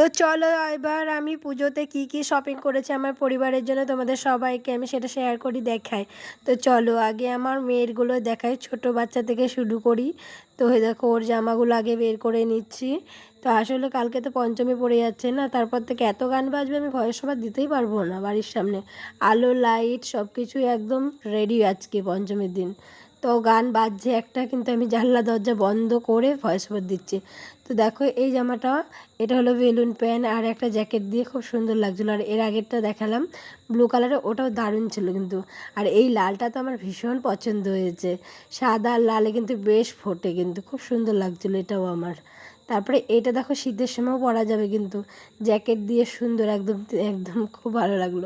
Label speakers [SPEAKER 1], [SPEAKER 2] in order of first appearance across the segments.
[SPEAKER 1] তো চলো এবার আমি পুজোতে কি কি শপিং করেছি আমার পরিবারের জন্য তোমাদের সবাইকে আমি সেটা শেয়ার করি, দেখাই। তো চলো আগে আমার মেয়েরগুলো দেখাই, ছোট বাচ্চা থেকে শুরু করি। তো হয়ে দেখো, ওর জামাগুলো আগে বের করে নিচ্ছি। তো আসলে কালকে তো পঞ্চমী পড়ে যাচ্ছে না, তারপর থেকে এত গান বাজবে, আমি ভয়ের সবার দিতেই পারব না বাড়ির সামনে। আলো লাইট সব কিছুই একদম রেডি আজকে পঞ্চমীর দিন। তো গান বাজছে একটা, কিন্তু আমি জানলা দরজা বন্ধ করে ভয়েস ওভার দিচ্ছি। তো দেখো, এই জামাটা, এটা হলো বেলুন প্যান্ট আর একটা জ্যাকেট দিয়ে খুব সুন্দর লাগছিল। আর এর আগেরটা দেখালাম ব্লু কালারের ওটাও দারুণ ছিল কিন্তু। আর এই লালটা তো আমার ভীষণ পছন্দ হয়েছে। সাদা আর লালে কিন্তু বেশ ফোটে কিন্তু, খুব সুন্দর লাগছিল এটাও আমার। তারপরে এটা দেখো, শীতের সময়ও পরা যাবে কিন্তু। জ্যাকেট দিয়ে সুন্দর, একদম একদম খুব ভালো লাগল।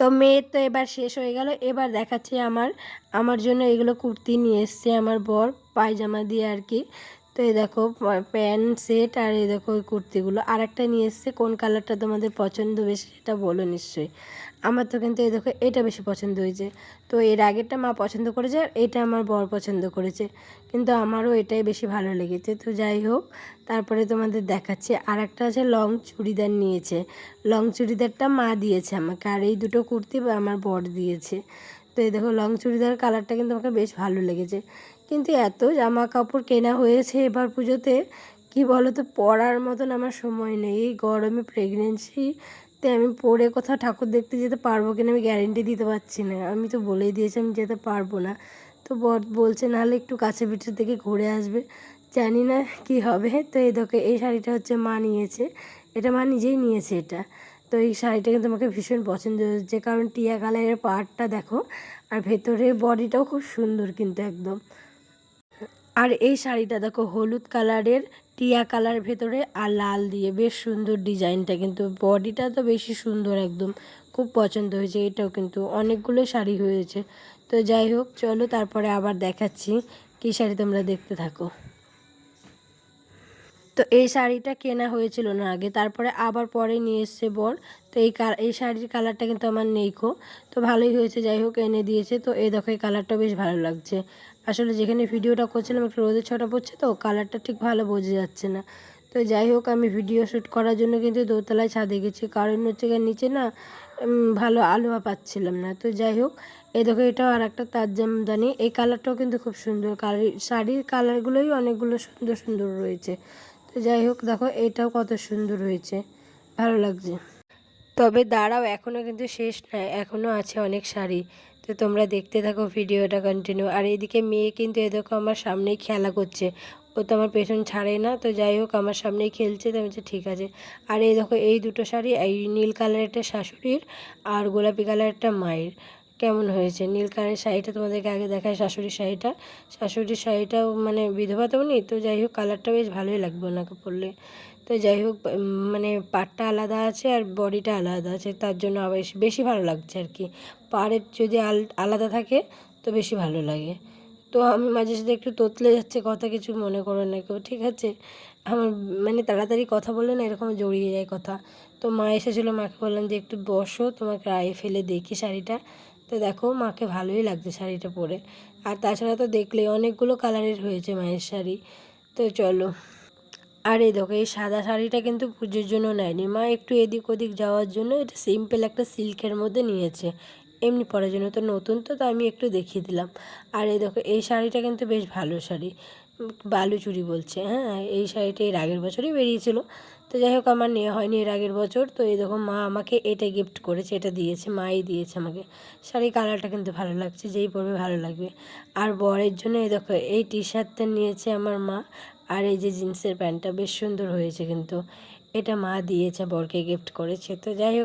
[SPEAKER 1] তো মেয়ের তো এবার শেষ হয়ে গেল। এবার দেখাচ্ছি আমার আমার জন্য এগুলো কুর্তি নিয়ে এসছে আমার বর পায়জামা দিয়ে আর কি। তো এই দেখো প্যান্ট, সেট আর এই দেখো ওই কুর্তিগুলো। আর একটা নিয়ে এসছে, কোন কালারটা তোমাদের পছন্দ বেশি সেটা বলো নিশ্চয়ই। আমার তো কিন্তু এই দেখো, এটা বেশি পছন্দ হয়েছে। তো এর আগেরটা মা পছন্দ করেছে আর এটা আমার বর পছন্দ করেছে। কিন্তু আমারও এটাই বেশি ভালো লেগেছে। তো যাই হোক, তারপরে তোমাদের দেখাচ্ছি। আর একটা আছে, লং চুড়িদার নিয়েছে। লং চুড়িদারটা মা দিয়েছে আমাকে, আর এই দুটো কুর্তি আমার বর দিয়েছে। তো এই দেখো, লং চুড়িদার কালারটা কিন্তু আমাকে বেশ ভালো লেগেছে। কিন্তু এত জামা কাপড় কেনা হয়েছে এবার পুজোতে, কি বলো তো পরার মতন আমার সময় নেই। এই গরমে প্রেগনেন্সিতে আমি পরে কোথাও ঠাকুর দেখতে যেতে পারব কিনা আমি গ্যারেন্টি দিতে পারছি না। আমি তো বলেই দিয়েছি আমি যেতে পারব না। তো বর বলছে নাহলে একটু কাছে পিঠে থেকে ঘুরে আসবে। জানি না কি হবে। তো এই দেখো, এই শাড়িটা হচ্ছে মা নিয়েছে। এটা মা নিজেই নিয়েছে এটা। তো এই শাড়িটা কিন্তু আমাকে ভীষণ পছন্দ হয়েছে। কারণ টিয়া কালারের পাড়টা দেখো, আর ভেতরে বডিটাও খুব সুন্দর কিন্তু একদম। আর এই শাড়িটা দেখো, হলুদ কালারের, টিয়া কালার ভেতরে আর লাল দিয়ে। বেশ সুন্দর ডিজাইনটা, কিন্তু বডিটা তো বেশি সুন্দর একদম। খুব পছন্দ হয়েছে, এটাও কিন্তু অনেকগুলো শাড়ি হয়েছে। তো যাই হোক, চলো তারপরে আবার দেখাচ্ছি কী শাড়ি তোমরা দেখতে থাকো। তো এই শাড়িটা কেনা হয়েছিল না আগে, তারপরে আবার পরে নিয়ে এসছে বর। তো এই এই শাড়ির কালারটা কিন্তু আমার নেইখো তো ভালোই হয়েছে, যাই হোক, এনে দিয়েছে। তো এই দেখো, এই কালারটা বেশ ভালো লাগছে। আসলে যেখানে ভিডিওটা করছিলাম একটু রোদের ছটা পড়ছে তো কালারটা ঠিক ভালো বোঝা যাচ্ছে না। তো যাই হোক, আমি ভিডিও শ্যুট করার জন্য কিন্তু দোতলায় ছাদে গেছি। কারণ হচ্ছে নিচে না ভালো আলোয়া পাচ্ছিলাম না। তো যাই হোক, এই দেখো এটাও আর একটা তার জামদানি এই কালারটাও কিন্তু খুব সুন্দর। কালার শাড়ির কালারগুলোই অনেকগুলো সুন্দর সুন্দর রয়েছে। তো যাই হোক, দেখো এটাও কত সুন্দর হয়েছে। ভালো লাগছে। তবে দাঁড়াও এখনও কিন্তু শেষ নয় এখনও আছে অনেক শাড়ি। তো তোমরা দেখতে থাকো ভিডিওটা কন্টিনিউ আর এদিকে মেয়ে কিন্তু এ দেখো আমার সামনেই খেলা করছে। ও তো আমার পেছন ছাড়ে না, তো যাই হোক আমার সামনেই খেলছে, তো আমি ঠিক আছে। আর এই দেখো এই দুটো শাড়ি, এই নীল কালারেরটা শাশুড়ির আর গোলাপি কালারেরটা মায়ের। কেমন হয়েছে? নীল কালারের শাড়িটা তোমাদেরকে আগে দেখায় শাশুড়ির শাড়িটা। শাশুড়ির শাড়িটাও মানে বিধবা তো নেই তো যাই হোক কালারটা বেশ ভালোই লাগবে ওনাকে পরলে। তো যাই হোক মানে পাটটা আলাদা আছে আর বডিটা আলাদা আছে, তার জন্য আবার বেশি ভালো লাগছে আর কি। পাড়ের যদি আলাদা থাকে, তো বেশি ভালো লাগে। তো আমি মাঝে সাঝে একটু তোতলে যাচ্ছে, কথা কিছু মনে করো না কেউ, ঠিক আছে? আমার মানে তাড়াতাড়ি কথা বললে না এরকম জড়িয়ে যায় কথা। তো মা এসেছিল, মাকে বললাম যে একটু বসো, তোমাকে রায়ে ফেলে দেখি শাড়িটা। তো দেখো মাকে ভালোই লাগছে শাড়িটা পরে। আর তাছাড়া তো দেখলে অনেকগুলো কালারের হয়েছে মায়ের শাড়ি। তো চলো। আর এই দেখো, এই সাদা শাড়িটা কিন্তু পুজোর জন্য নেয়নি। মা একটু এদিক ওদিক যাওয়ার জন্য এটা সিম্পল একটা সিল্কের মধ্যে নিয়েছে। এমনি পরার জন্য তো নতুন তো আমি একটু দেখিয়ে দিলাম। আর এই দেখো, এই শাড়িটা কিন্তু বেশ ভালো শাড়ি। বালুচুরি বলছে হ্যাঁ? এই শাড়িটা এর আগের বছরই বেরিয়েছিল। যাই হোক, আমার নেওয়া হয়নি এর আগের বছর। তো এই দেখো, মা আমাকে এটা গিফট করেছে, এটা দিয়েছে, মাই দিয়েছে আমাকে। শাড়ি কালারটা কিন্তু ভালো লাগছে, যেই পরবে ভালো লাগবে। আর বরের জন্য এই দেখো, এই টি শার্টটা নিয়েছে আমার মা, আর এই যে জিন্সের প্যান্টটা, বেশ সুন্দর হয়েছে কিন্তু। এটা মা দিয়েছে, বরকে গিফট করেছে। তো যাই হোক